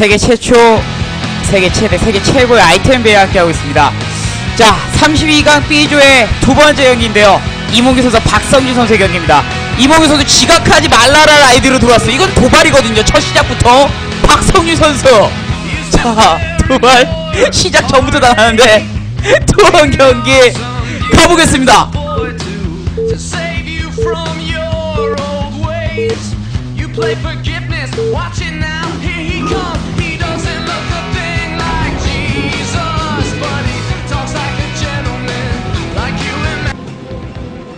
세계 최초, 세계 최대, 세계 최고의 아이템 배에 함께하고 있습니다. 자, 32강 B조의 두 번째 경기인데요. 이몽규 선수, 박성준 선수의 경기입니다. 이몽규 선수 지각하지 말라라 라이드로 들어왔어요. 이건 도발이거든요. 첫 시작부터 박성준 선수. 자, 도발 시작 전부터 당하는데 두 번 경기 가보겠습니다. play forgiveness, watch it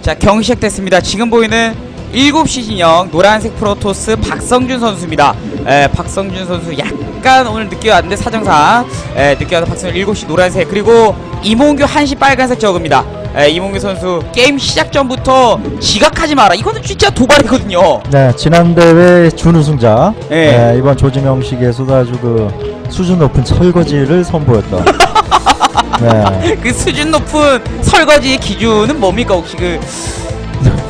자, 경기 시작됐습니다. 지금 보이는 7시 진영 노란색 프로토스 박성준 선수입니다. 에, 박성준 선수 약간 오늘 늦게 왔는데 사정상 에, 늦게 와서 박성준 7시 노란색 그리고 이몽규 1시 빨간색 저그입니다. 에, 이몽규 선수 게임 시작 전부터 지각하지 마라. 이거는 진짜 도발이거든요. 네, 지난 대회 준우승자. 예. 네, 이번 조지명식에서도 아주 그 수준 높은 설거지를 선보였던. 네, 그 수준 높은 설거지의 기준은 뭡니까 혹시 그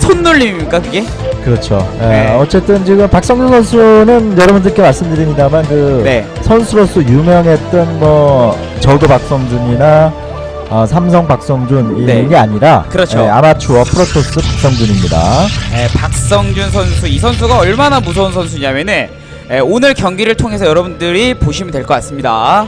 손놀림입니까 그게? 그렇죠. 예, 네. 어쨌든 지금 박성준 선수는 여러분들께 말씀드립니다만 그 네. 선수로서 유명했던 뭐 저그 박성준이나 어, 삼성 박성준 네. 이게 아니라 그렇죠. 예, 아마추어 프로토스 박성준입니다. 에, 박성준 선수 이 선수가 얼마나 무서운 선수냐면은 에, 오늘 경기를 통해서 여러분들이 보시면 될 것 같습니다.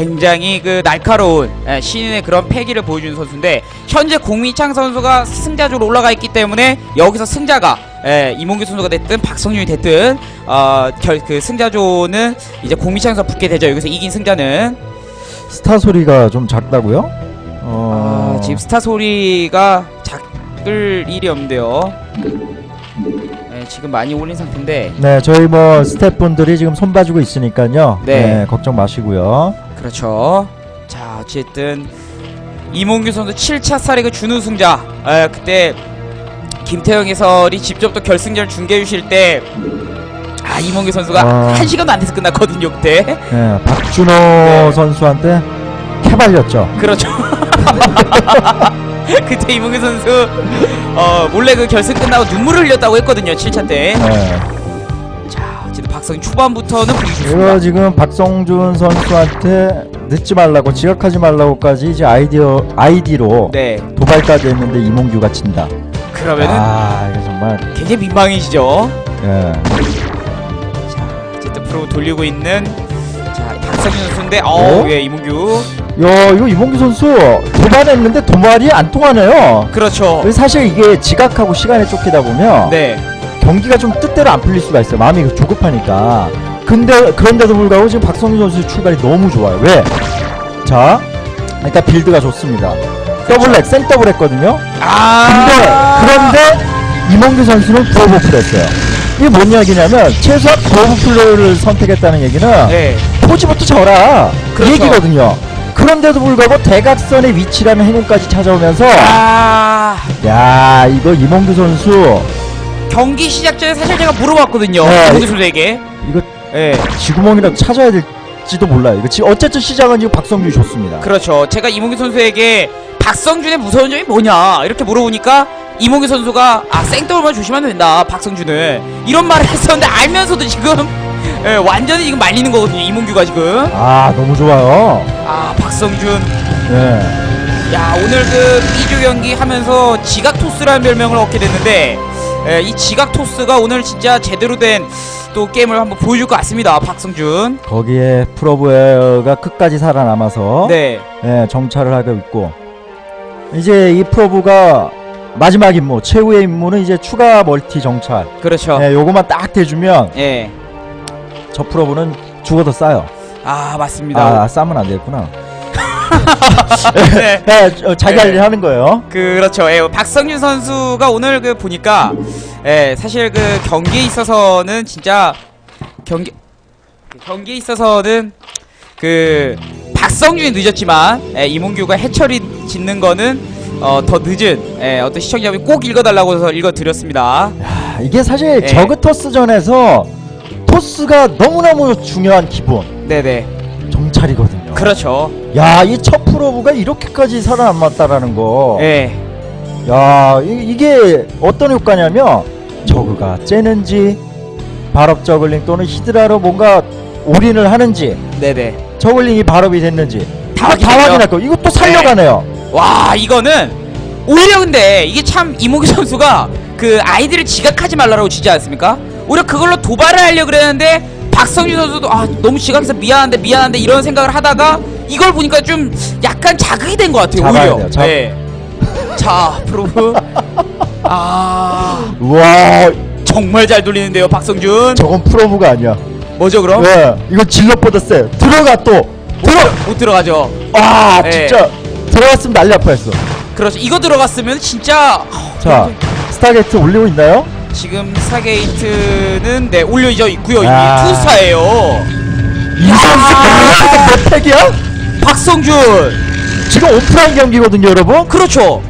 굉장히 그 날카로운 에, 신인의 그런 패기를 보여주는 선수인데 현재 공미창 선수가 승자조로 올라가 있기 때문에 여기서 승자가 에, 이몽규 선수가 됐든 박성준이 됐든 어, 결, 그 승자조는 이제 선수 붙게 되죠. 여기서 이긴 승자는 스타 소리가 좀 작다고요? 어... 아, 지금 스타 소리가 작을 일이 없는데요. 에, 지금 많이 올린 상태인데 네, 저희 뭐 스태프분들이 지금 손 봐주고 있으니까요. 네. 네, 걱정 마시고요. 그렇죠. 자, 어쨌든 이몽규 선수 7차 스타리그 준우승자. 에, 그때 김태형 해설이 직접 또 결승전 중계해 주실 때 아, 이몽규 선수가 아. 한 시간도 안 돼서 끝났거든요, 그때. 네, 박준호 네. 선수한테 캐발렸죠. 그렇죠. 그때 이몽규 선수 어, 몰래 그 결승 끝나고 눈물을 흘렸다고 했거든요, 7차 때. 네. 자, 어쨌든 박성희 초반부터는 분위기 좋습니다. 이거 지금 박성준 선수한테 늦지 말라고 지각하지 말라고까지 이제 아이디어 아이디로 네. 도발까지 했는데 이몽규가 진다. 그러면은 아, 이거 정말 굉장히 민망해지죠. 예. 자, 어쨌든 프로 돌리고 있는 자 박성준 선수인데 어, 어? 예 이문규 야, 이거 이몽규 선수 도발했는데 도발이 안 통하네요. 그렇죠. 사실 이게 지각하고 시간에 쫓기다 보면 네, 경기가 좀 뜻대로 안 풀릴 수가 있어요. 마음이 조급하니까. 근데 그런데도 불구하고 지금 박성준 선수의 출발이 너무 좋아요. 왜? 자, 일단 빌드가 좋습니다. 더블렉, 생더블 했거든요. 근데 아 그런데 이몽규 선수는 브로브 플했어요. 이게 뭔 이야기냐면 최소한 플레이를 선택했다는 얘기는 네, 포지부터 져라 이 그렇죠. 얘기거든요. 그런데도 불구하고 대각선의 위치라는 행운까지 찾아오면서 아 야 이거 이몽규 선수 경기 시작 전에 사실 제가 물어봤거든요. 네. 이문규 선수에게. 이거 예, 지구멍이라도 찾아야 될지도 몰라요. 이거 지금 어쨌든 시작은 지금 박성준이 좋습니다. 그렇죠. 제가 이문규 선수에게 박성준의 무서운 점이 뭐냐 이렇게 물어보니까 이문규 선수가 아 생더블만 조심하면 된다. 박성준을 이런 말을 했었는데 알면서도 지금 예, 완전히 지금 말리는 거거든요. 이문규가 지금. 아 너무 좋아요. 아 박성준 네. 야 오늘 그 B조 경기 하면서 지각 토스라는 별명을 얻게 됐는데 에, 이 지각 토스가 오늘 진짜 제대로 된 또 게임을 한번 보여줄 것 같습니다 박성준 거기에 프로브가 끝까지 살아남아서 네 예, 정찰을 하고 있고 이제 이 프로브가 마지막 임무 최후의 임무는 이제 추가 멀티 정찰 그렇죠 예, 요거만 딱 대주면 예. 저 프로브는 죽어도 싸요 아 맞습니다 아 싸면 안 되겠구나 네. 예, 어, 자기 할 네. 일 하는 거예요 그렇죠 예, 박성준 선수가 오늘 그 보니까 예, 사실 그 경기에 있어서는 진짜 경기 경기에 있어서는 그 박성준이 늦었지만 예, 이몽규가 해처리 짓는 거는 어, 더 늦은 예, 어떤 시청자분이 꼭 읽어달라고 해서 읽어드렸습니다. 아, 이게 사실 예. 저그 토스전에서 토스가 너무너무 중요한 기본 네네 정찰이거든요 그렇죠. 야 이 첫 프로브가 이렇게까지 살아남았다라는 거 예 야 이, 게 어떤 효과냐면 저그가 째는지 발업 저글링 또는 히드라로 뭔가 올인을 하는지 네네. 저글링이 발업이 됐는지 다 다? 확인할 거. 또 살려가네요. 와 이거는 오히려 근데 이게 참 이모기 선수가 그 아이들을 지각하지 말라고 주지 않습니까? 오히려 그걸로 도발을 하려 고 그랬는데 박성준 선수도 아 너무 지각해서 미안한데 미안한데 이런 생각을 하다가 이걸 보니까 좀 약간 자극이 된 것 같아요 오히려. 돼요, 잡- 네. 자 프로브 아 우와, 정말 잘 돌리는데요 박성준. 저건 프로브가 아니야. 뭐죠 그럼? 왜? 이거 질럿보다 세. 들어가 또. 들어. 못 들어가죠. 아, 네. 진짜 들어갔으면 난리 날 뻔했어. 그렇죠. 이거 들어갔으면 진짜 자, 스타게이트 올리고 있나요? 지금 스타게이트는 네 올려져 있고요. 이미 아. 투스타예요. 이 선수 몇 팩이야? 박성준. 지금 오프라인 경기거든요, 여러분. 그렇죠.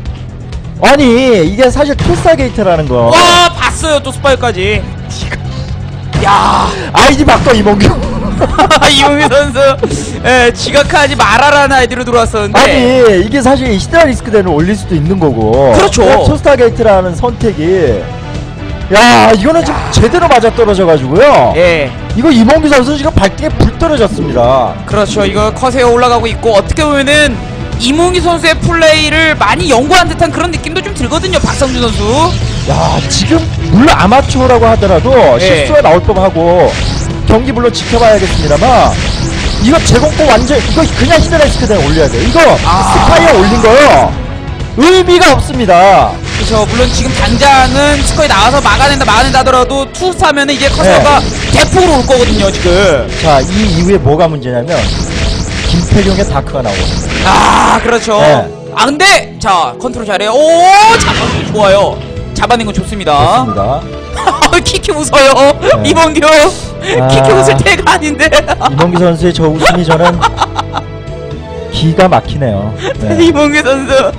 아니, 이게 사실 투스타게이트라는 거. 와 봤어요 또 스파이까지. 야 아이디 바꿔 이몽규. 이용희 선수 예, 지각하지 말아라는 아이디로 들어왔었는데 아니 이게 사실 히드라 리스크대는 올릴 수도 있는 거고 그렇죠. 투스타 게이트라는 선택이 야 이거는 지금 제대로 맞아 떨어져 가지고요. 예. 이거 이몽규 선수 지금 발등에 불 떨어졌습니다. 그렇죠. 이거 컷에 올라가고 있고 어떻게 보면은 이몽희 선수의 플레이를 많이 연구한 듯한 그런 느낌도 좀 들거든요 박성준 선수. 야 지금 물론 아마추어라고 하더라도 예. 실수가 나올 법하고 경기 물론 지켜봐야겠습니다만 이거 제공권 완전 이거 그냥 히드라 리스크대에 올려야 돼 이거 아. 스파이어 올린 거요. 의미가 없습니다 그렇죠. 물론 지금 당장은 스코에 나와서 막아낸다 막아낸다 하더라도 투스 하면은 이제 커서가 대폭으로 올 거거든요 지금. 자 이 이후에 뭐가 문제냐면 김태경의 다크가 나오거든요 아 그렇죠. 네. 아 근데 자 컨트롤 잘해요. 오 잡아낸 거 좋아요. 잡아낸 건 좋습니다. 좋습니다. 키키 웃어요. 네. 이범규. 아. 키키 웃을 때가 아닌데. 이몽규 선수의 저 웃음이 저는 기가 막히네요. 네. 이범규 선수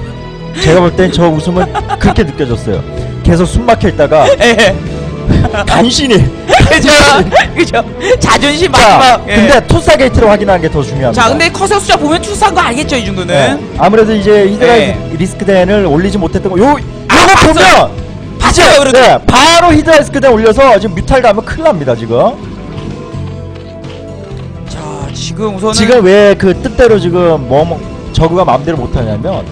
제가 볼 땐 저 웃음은 그렇게 느껴졌어요. 계속 숨 막혀 있다가 예 간신히. 그죠 그죠 자존심 자, 마지막 예. 근데 투사 게이트를 확인하는 게 더 중요합니다. 자 근데 커서 숫자 보면 투스한 거 알겠죠 이 정도는 네. 아무래도 이제 히드라 네. 리스크 대를 올리지 못했던 거, 요 아, 요거 봤어요. 보면 봤어요 그래도 네, 바로 히드라 리스크 대 올려서 지금 뮤탈 가면 큰일 납니다 지금. 자 지금 우선은 지금 왜 그 뜻대로 지금 뭐 뭐, 저그가 마음대로 못하냐면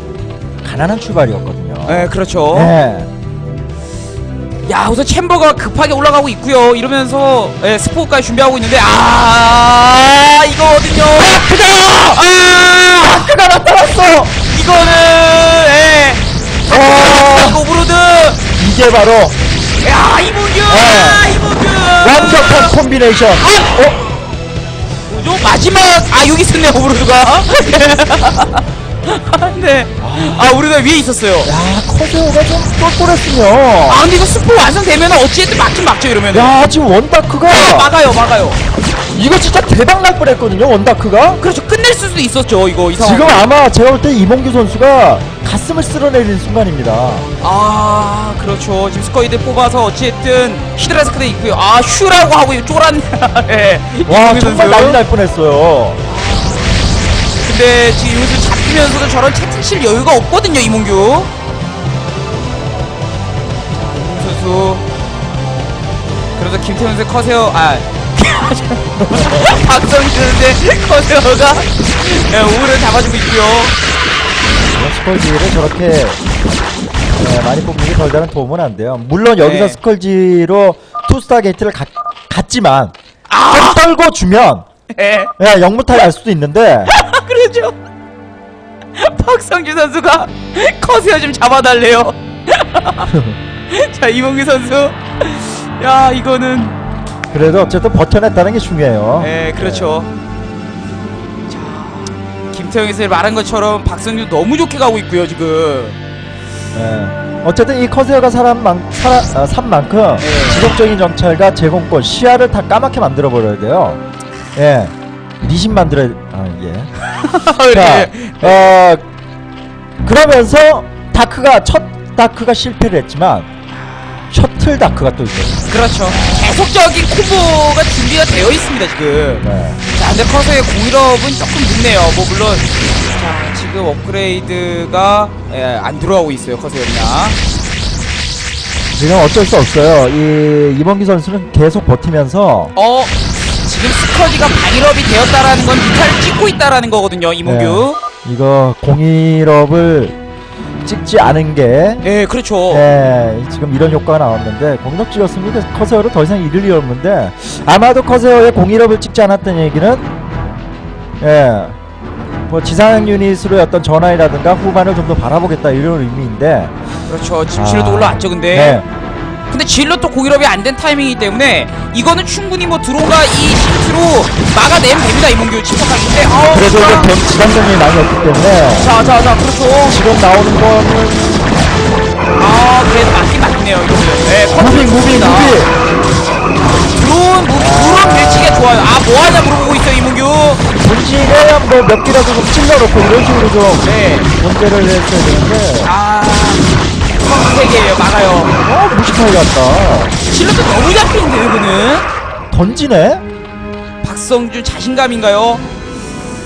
가난한 출발이었거든요. 네 그렇죠 네. 야 우선 챔버가 급하게 올라가고 있고요 이러면서 예, 스포까지 준비하고 있는데 아 이거거든요! 아 그가 나타났어! 이거는 예 어. 오브로드 이게 바로 야 이문규 아 이문규 완벽한 콤비네이션. 어? 요 마지막 아 여기 있었네 오브로드가 네. 아 우리가 위에 있었어요 야, 커세오가 좀 똘똘했으면. 아 근데 이거 스포 완성되면 어찌됐든 막긴 막죠 이러면 야, 지금 원다크가 막아요 막아요 이거 진짜 대박 날 뻔했거든요, 원다크가. 그렇죠 끝낼 수도 있었죠 이거 이 상황 지금 아마 제가 볼 때 이몽규 선수가 가슴을 쓸어내리는 순간입니다. 아 그렇죠 지금 스커이드 뽑아서 어찌됐든 히드라스크대 있고요 아 슈라고 하고 쫄았네 예. 와, 정말. 난리 날 뻔했어요. 근데 지금 여기서 잡히면서도 저런 채팅 칠 여유가 없거든요 이몽규 선수 그래서 김태훈 선수 커세어 아 박성준인데 커세어가 예, 오를 잡아주고 있고요 스컬지를 저렇게 네, 많이 뽑는 게 별다른 도움은 안 돼요. 물론 여기서 네. 스컬지로 투스타 게이트를 가, 갔지만 아좀 떨고 주면 예. 예, 영무탈 알 수도 있는데 그러죠. 박성규 선수가 커세어 좀 잡아달래요. 자 이몽규 선수, 야 이거는, 그래도 어쨌든 버텨냈다는 게 중요해요. 예 그렇죠. 자 김태형이 서 말한 것처럼 박성규 너무 좋게 가고 있고요 지금. 예. 어쨌든 이 커세어가 사람 만, 살아, 아, 산 만큼 네. 지속적인 정찰과 제공권 시야를 다 까맣게 만들어 버려야 돼요. 예. 리신 만들어 아 예. 자, 네. 어 그러면서 다크가 첫 다크가 실패를 했지만 셔틀 다크가 또 있어요. 그렇죠. 계속적인 콤보가 준비가 되어 있습니다 지금. 네. 자 근데 커서의 공일업은 조금 늦네요. 뭐 물론 자 지금 업그레이드가 예, 안 들어가고 있어요 커서였냐. 지금 어쩔 수 없어요. 이 이범기 선수는 계속 버티면서 어 지금 스커지가 방일업이 되었다라는 건 뮤타를 찍고 있다라는 거거든요 이몽규. 이거 공일업을 찍지 않은 게예 그렇죠. 예, 지금 이런 효과가 나왔는데 공덕 찍었으니까 커세어를 더 이상 잃을 리 없는데 아마도 커세어에 공일업을 찍지 않았던 얘기는 예, 뭐 지상 유닛으로의 어떤 전환이라든가 후반을 좀 더 바라보겠다 이런 의미인데 그렇죠. 지금 아, 올라왔죠 근데. 네, 근데 질러 또 공일업이 안 된 타이밍이기 때문에 이거는 충분히 뭐 드론과 이 시트로 막아내면 됩니다 이몽규 침착하긴데 아우 그래도 이제 지상 병력이 많이 없기 때문에 자, 자, 자, 그렇죠. 지금 나오는 거는 아, 그래도 맞긴 맞네요, 이거는. 네, 무빙 무빙 다 무빙 드론, 무, 드론 밀치기가 좋아요. 아, 뭐 하냐 물어보고 있어요, 이문규. 본진에 뭐몇 개라도 좀 찔러놓고 이런 식으로 좀 네. 문제를 했어야 되는데 아, 세 개예요, 막아요. 어 무식하게 갔다 질러도 너무 잡히는데요, 이거는. 던지네 박성준 자신감인가요?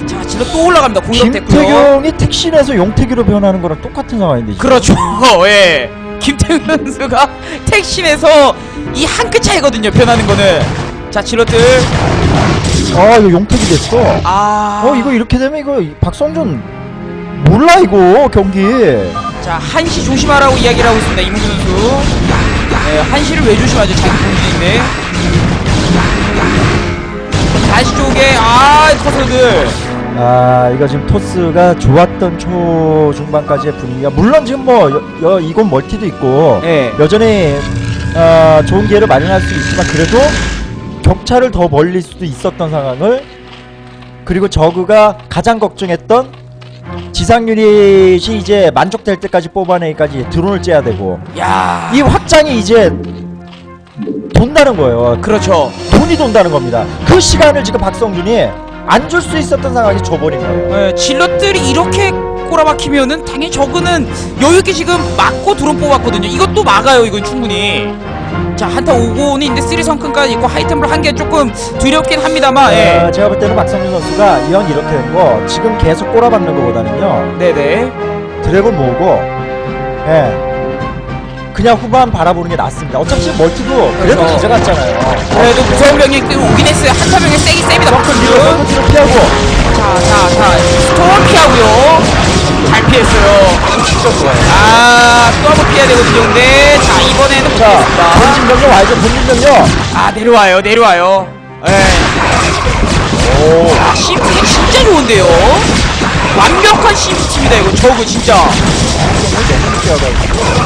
자, 질러 또 올라갑니다. 공격 됐고요. 김태경이 택신에서 용태기로 변하는 거랑 똑같은 상황인데 지금. 그렇죠, 예. 김태균 선수가 택신에서 이 한 끗 차이거든요, 변하는 거는. 자, 질러들. 아 이거 용택이 됐어 아. 어 이거 이렇게 되면 이거 박성준 몰라 이거 경기. 자 한시 조심하라고 이야기를 하고 있습니다 이문규 선수. 네, 한시를 왜 조심하죠 자기 본진인데 한시 쪽에 아 커서들. 아 이거 지금 토스가 좋았던 초 중반까지의 분위기가 물론 지금 뭐 여, 여, 이곳 멀티도 있고 네. 여전히 어, 좋은 기회를 마련할 수 있지만 그래도 격차를 더 벌릴 수도 있었던 상황을 그리고 저그가 가장 걱정했던 지상 유닛이 이제 만족될 때까지 뽑아내기까지 드론을 째야 되고 야 이 확장이 이제 돈다는 거예요. 그렇죠 돈이 돈다는 겁니다. 그 시간을 지금 박성준이 안 줄 수 있었던 상황이 줘버린 거예요. 네, 질럿들이 이렇게 꼬라박히면은 당연히 저그는 여유있게 지금 막고 드론 뽑았거든요 이것도 막아요 이건 충분히 자 한타 오고는 있는데 쓰리 성큰까지 있고 하이템블 한 개 조금 두렵긴 합니다만 어, 예. 제가 볼 때는 박성준 선수가 이왕 이렇게 된 거 지금 계속 꼬라박는 것보다는요 네네 드래곤 모으고 예 그냥 후반 바라보는 게 낫습니다. 어차피 멀티도 그래도 그렇죠. 가져갔잖아요. 그래도 무서운 병력들이 오긴 했어요 한타 병력 세긴 셉니다 덩크 뒤로 피하고 자, 자, 자, 스톰 피하고요. 잘 피했어요. 진짜 좋아요. 아, 또 한번 피해야 되거든요. 근데 자, 이번에는 못자 피했습니다. 본진 병력 와야죠. 본진 병력. 아, 내려와요, 내려와요. 예. 오. 아, 심팀이 진짜 좋은데요. 완벽한 심팀이다 이거 저거 진짜.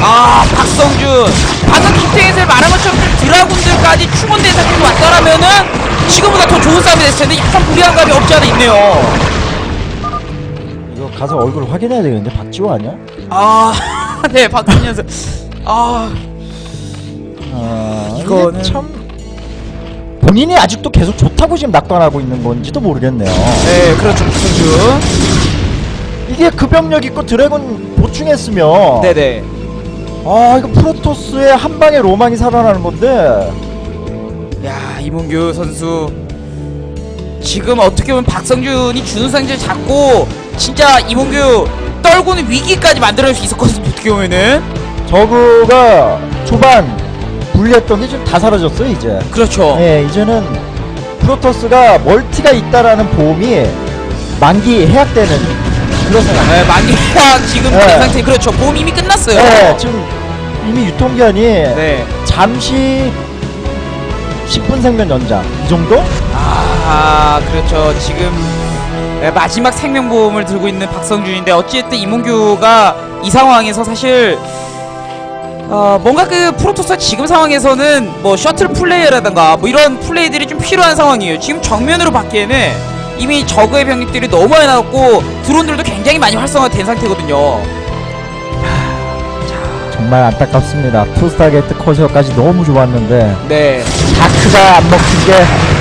아, 박성준. 방금 김태희를 말한 것처럼 드라군들까지 충원 대상으로 왔더라면은 지금보다 더 좋은 싸움이 됐을 텐데 약간 불리한 감이 없지 않아 있네요. 가서 얼굴 확인해야 되겠는데 박지호 아니야? 아, 네, 박준현 선수. 아, 아, 이거는- 참 본인이 아직도 계속 좋다고 지금 낙관하고 있는 건지도 모르겠네요. 네, 그렇죠, 박성준. 이게 그 병력 있고 드래곤 보충했으면 네네. 아 이거 프로토스의 한 방에 로망이 살아나는 건데 야, 이문규 선수. 지금 어떻게 보면 박성준이 상질 잡고 진짜 이문규 떨고는 위기까지 만들어낼 수 있었거든요. 어떻게 보면은 저그가 초반 불리했던 게 지금 다 사라졌어요 이제. 그렇죠. 예 이제는 프로토스가 멀티가 있다라는 보험이 만기 해약되는 그런 상황. 네, 만기가 지금 네. 된 상태 그렇죠. 보험 이미 끝났어요. 네, 지금 이미 유통기한이 네. 잠시 10분 생명 연장 이 정도? 아, 그렇죠. 지금 네, 마지막 생명보험을 들고 있는 박성준인데 어찌됐든 이문규가 이 상황에서 사실 어, 뭔가 그 프로토스 지금 상황에서는 뭐 셔틀 플레이어라든가 뭐 이런 플레이들이 좀 필요한 상황이에요. 지금 정면으로 받기에는 이미 저그의 병력들이 너무 많이 나왔고 드론들도 굉장히 많이 활성화된 상태거든요. 정말 안타깝습니다. 투스타게트 커세어까지 너무 좋았는데 네. 다크가 안 먹힌 게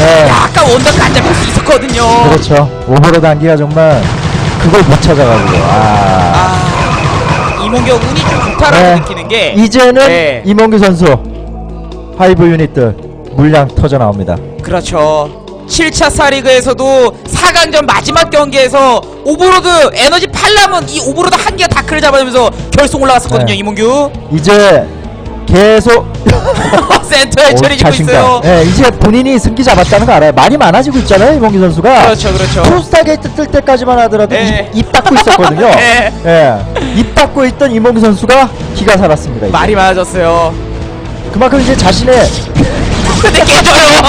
네, 아까 원더가 안 잡힐 수 있었거든요. 그렇죠. 오버로드 한기가 정말 그걸 못 찾아가지고 아 아, 이몽경 운이 좀 좋다라고 네. 느끼는 게 이제는 네. 이몽규 선수 하이브 유닛들 물량 터져 나옵니다. 그렇죠. 7차 사리그에서도 4강전 마지막 경기에서 오버로드 에너지 팔라면 이 오버로드 한 개가 다크를 잡아내면서 결승 올라갔었거든요 네. 이몽규 이제 계속 센터에 오, 처리 짓고 있어요. 예, 이제 본인이 승기 잡았다는 거 알아요. 많이 많아지고 있잖아요, 이몽규 선수가. 그렇죠, 그렇죠. 프로스타 게이트 뜰 때까지만 하더라도 예. 입, 입 닫고 있었거든요. 예. 예. 입 닫고 있던 이몽규 선수가 기가 살았습니다. 이제. 말이 많아졌어요. 그만큼 이제 자신의 근데 깨져요.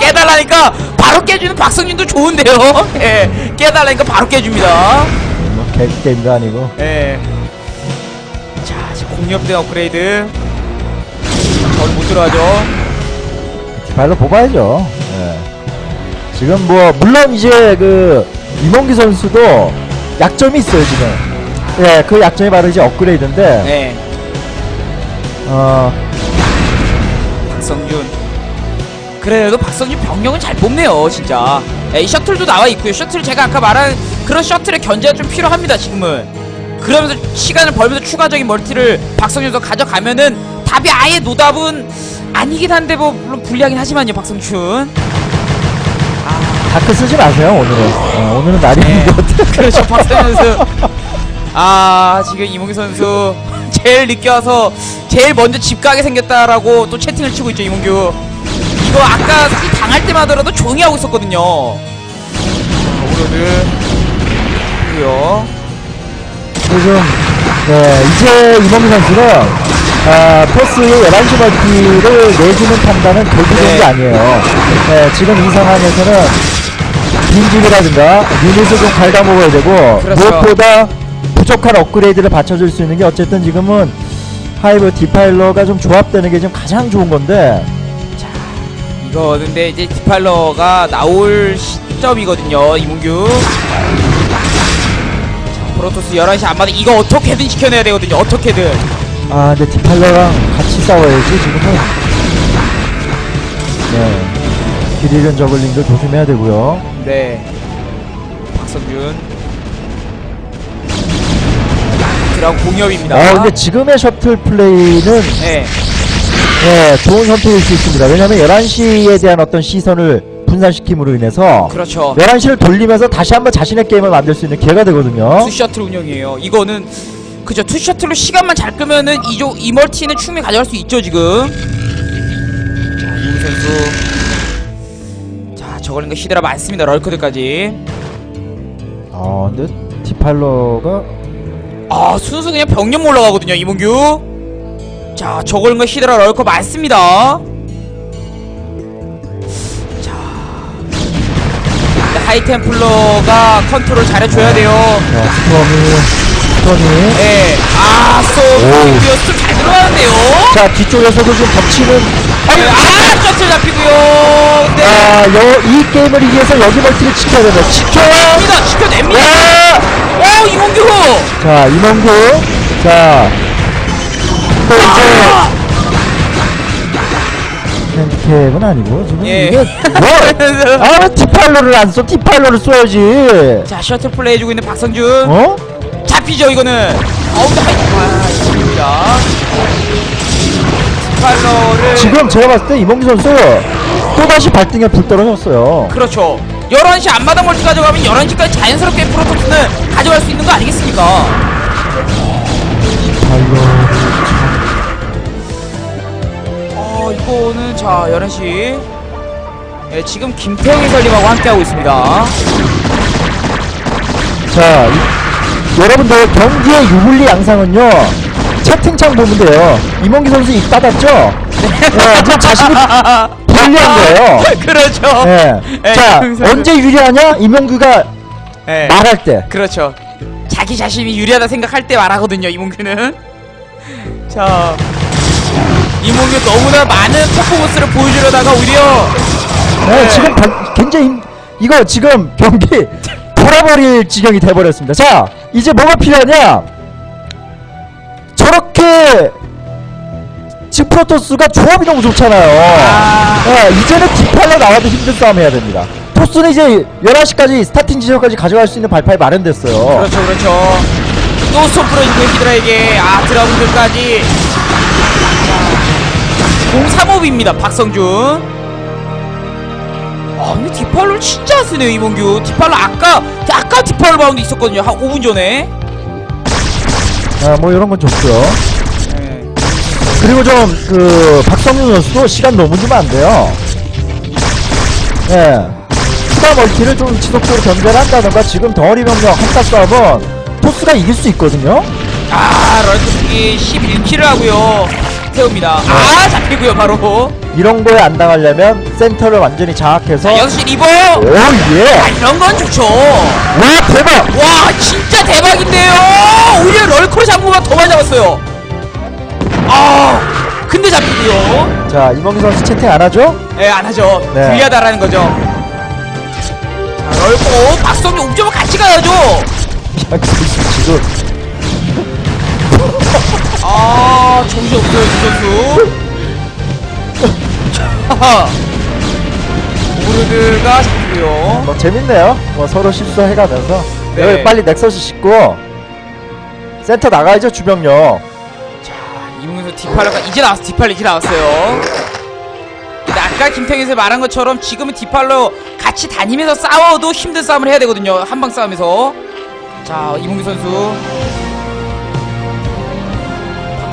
깨달라니까 바로 깨주는 박성준도 좋은데요. 예, 깨달라니까 바로 깨줍니다. 뭐 개, 게임도 아니고 예. 자, 지금 공격대 업그레이드. 저를 못 들어가죠. 발로 뽑아야죠. 예. 지금 뭐 물론 이제 그 이몽규 선수도 약점이 있어요 지금. 예, 그 약점이 바로 이제 업그레이드인데 네. 어 박성준. 그래도 박성준 병력은 잘 뽑네요, 진짜. 예, 이 셔틀도 나와 있고요. 셔틀 제가 아까 말한 그런 셔틀의 견제가 좀 필요합니다, 지금은. 그러면서 시간을 벌면서 추가적인 멀티를 박성준 선수 가져가면은 답이 아예 노답은 아니긴 한데 뭐 물론 불리하긴 하지만요, 박성준. 다크 쓰지 마세요 오늘은. 어, 오늘은 날이 네. 것 같아요. 그렇죠, 박성준 선수. 아, 지금 이몽규 선수 제일 늦게 와서 제일 먼저 집 가게 생겼다라고 또 채팅을 치고 있죠, 이몽규. 이거 아까 사실 당할 때마다라도 조용히 하고 있었거든요. 오로드. 고요 지금 네, 이제 이몽규 선수는 아, 포스의 11시 멀티를 내주는 판단은 결국된 네. 게 아니에요. 네, 지금 이 상황에서는 빈집이라든가 유닛을 좀 갉아먹어야 되고 그렇죠. 무엇보다 부족한 업그레이드를 받쳐줄 수 있는 게 어쨌든 지금은 하이브 디파일러가 좀 조합되는 게 지금 가장 좋은 건데 이거 근데 이제 디팔러가 나올 시점이거든요, 이몽규. 자, 프로토스 11시 안 맞아. 이거 어떻게든 시켜내야 되거든요, 어떻게든. 아 근데 디파일러랑 같이 싸워야지 지금은 네 길이른 저글링도 조심해야 되고요 네. 박성준. 드라고 공격입니다. 아 근데 지금의 셔틀 플레이는 네. 네, 좋은 선택일 수 있습니다. 왜냐면 11시에 대한 어떤 시선을 분산시킴으로 인해서 그렇죠. 11시를 돌리면서 다시 한번 자신의 게임을 만들 수 있는 기회가 되거든요. 투 셔틀 운영이에요. 이거는 그죠. 투 셔틀로 시간만 잘 끄면은 이조 이 멀티는 충분히 가져갈 수 있죠 지금. 자 이우 선수. 자 저걸린 거 히드라 많습니다. 럴커들까지. 아, 근데 디팔러가 아 순수 그냥 병력 올라가거든요 이몽규. 자 저걸린 거 히드라 럴커 많습니다. 자. 하이템플러가 컨트롤 잘해줘야 돼요. 자, 스톰이 예. 아, 쏘, 오. 비어스 잘 들어가는데요? 자, 뒤쪽에서도 좀 덮치는 예, 아, 셔틀 잡히고요. 네. 아, 여, 이 게임을 이겨서 여기 멀티를 지켜야 됩니다. 지켜요! 지켜냅니다, 지켜냅니다. 네! 오, 이몽규! 자, 이몽규. 자, 또 아! 이제 핸디캡은 아니고 지금 예. 이게 뭐? 아, 왜 디팔러를 안 써? 디팔러를 써야지. 자, 셔틀 플레이 해주고 있는 박성준. 어? 잡히죠, 이거는. 근데 하이, 아, 이겁니다. 스팔러를. 지금 제가 봤을 때 이몽규 선수 또다시 발등에 불 떨어졌어요. 그렇죠. 11시 앞마당 멀티 가져가면 11시까지 자연스럽게 프로토스는 가져갈 수 있는 거 아니겠습니까? 어 이거는 자 11시 예, 지금 김태형 해설님하고 함께하고 있습니다 자, 이- 여러분들 경기의 유불리 양상은요. 채팅창 보면 돼요. 이몽규 선수 입 닫았죠? 네, 자신이 불리한 거예요. 그렇죠 네. 예, 자, 이몽규 선수. 언제 유리하냐? 이몽규가 예, 말할 때. 그렇죠 자기 자신이 유리하다 생각할 때 말하거든요 이몽규는 자 이몽규 너무나 많은 퍼포먼스를 보여주려다가 오히려 네, 네. 지금 바- 굉장히 힘- 이거 지금 경기 돌아버릴 지경이 돼버렸습니다. 자, 이제 뭐가 필요하냐? 저렇게 지금 프로토스가 조합이 너무 좋잖아요. 아. 네, 이제는 디팔러 나와도 힘든 싸움 해야 됩니다. 토스는 이제 11시까지 스타팅 지점까지 가져갈 수 있는 발판이 마련됐어요. 그렇죠 그렇죠 또 스톱 풀어주고 히드라에게 아 드라군들까지 자 035입니다 박성준 아 근데 디팔로를 진짜 쓰네요 이몽규 디팔로 아까 아까 디팔로 바운드 있었거든요 한 5분 전에 아, 뭐 이런 건 좋죠. 네. 그리고 좀 그 박성준 선수도 시간 너무 주면 안 돼요. 예. 추가 멀티를 좀 지속적으로 견제를 한다던가 지금 덩어리 병력 한타 싸움은 토스가 이길 수 있거든요. 아 럴크스기 11킬을 하고요 태웁니다 아 잡히고요 바로 이런 거에 안 당하려면 센터를 완전히 장악해서 자 6시 리버 오 예. 아 이런 건 좋죠. 와 대박. 와 진짜 대박인데요. 오히려 럴커로 잡고가 더 많이 잡았어요. 아 근데 잡히고요. 자 이범기 선수 채팅 안 하죠? 예 안 하죠. 네. 불리하다라는 거죠. 자 럴커 박성민 옥점을 같이 가야죠. 야, 지금. 아 정신 없어요 이 선수 자 오르드가 잡고요. 뭐 재밌네요. 뭐 서로 실수해가면서. 네. 여기 빨리 넥서스 싣고 센터 나가야죠 주병력. 이문서 디팔러가 이제 나왔어 디팔러 이제 나왔어요. 근데 아까 김태균에서 말한 것처럼 지금은 디팔러 같이 다니면서 싸워도 힘든 싸움을 해야 되거든요 한방 싸움에서. 자 이문규 선수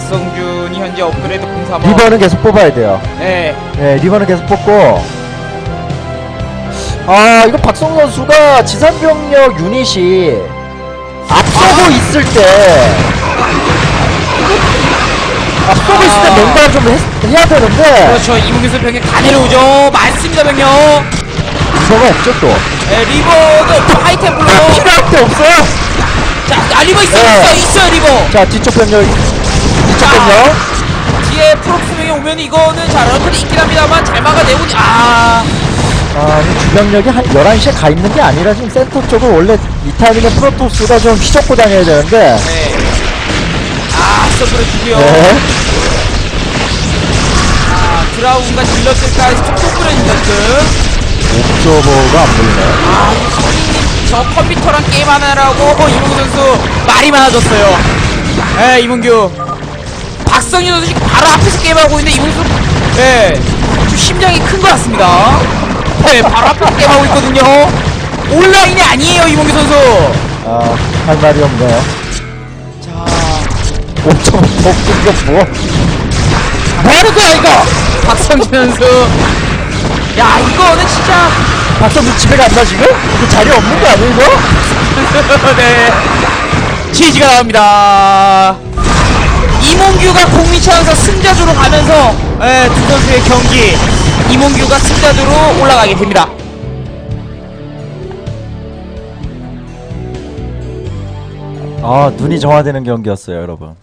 박성준이 현재 업그레이드 035 리버는 계속 뽑아야 돼요. 네. 네, 리버는 계속 뽑고. 아, 이거 박성 선수가 지산병력 유닛이 앞서고 있을 때. 앞서고 있을 때 아. 뭔가 좀 했- 해야 되는데. 그렇죠 선수 병력 다 내려오죠 많습니다 병력 리버가 없죠, 또. 네, 리버도 하이템플로 필요할 때 없어요. 자 아, 리버 있어요 네. 있어요 있어요 리버 자, 뒤쪽 병력. 자. 병력. 뒤에 프로스명이 오면 이거는 자 런클이 있긴 합니다만 잘 막아내고 아 아, 이 주병력이 한 11시에 가 있는 게 아니라 지금 센터 쪽을 원래 이 타이밍에 프로토스가 좀 휘젓고 다녀야 되는데. 네. 아, 서브를 주고요. 네. 아, 드라운과 질럿들까지 톡톡 뿌려진 듯. 옵저버가 안 보이네. 아, 이 성인님 저 컴퓨터랑 게임 하느라고 이문규 선수 말이 많아졌어요. 예, 이문규. 박성윤 선수 지금 바로 앞에서 게임하고 있는데 이문규 선수, 예, 좀 심장이 큰 것 같습니다. 네, 바로 앞에서 게임하고 있거든요. 온라인이 아니에요, 이문규 선수. 아, 할 말이 없네요. 자, 옵저버, 옵저버 뭐? 뭐 하는 거야, 이거? 박성준 선수. 야, 이거는 진짜. 박성준 집에 간다 지금? 그 자리 없는 거 이거? 네. 지지가 나옵니다. 이몽규가 공미차에서 승자조로 가면서 예, 두 선수의 경기 이몽규가 승자조로 올라가게 됩니다. 아 눈이 정화되는 경기였어요 여러분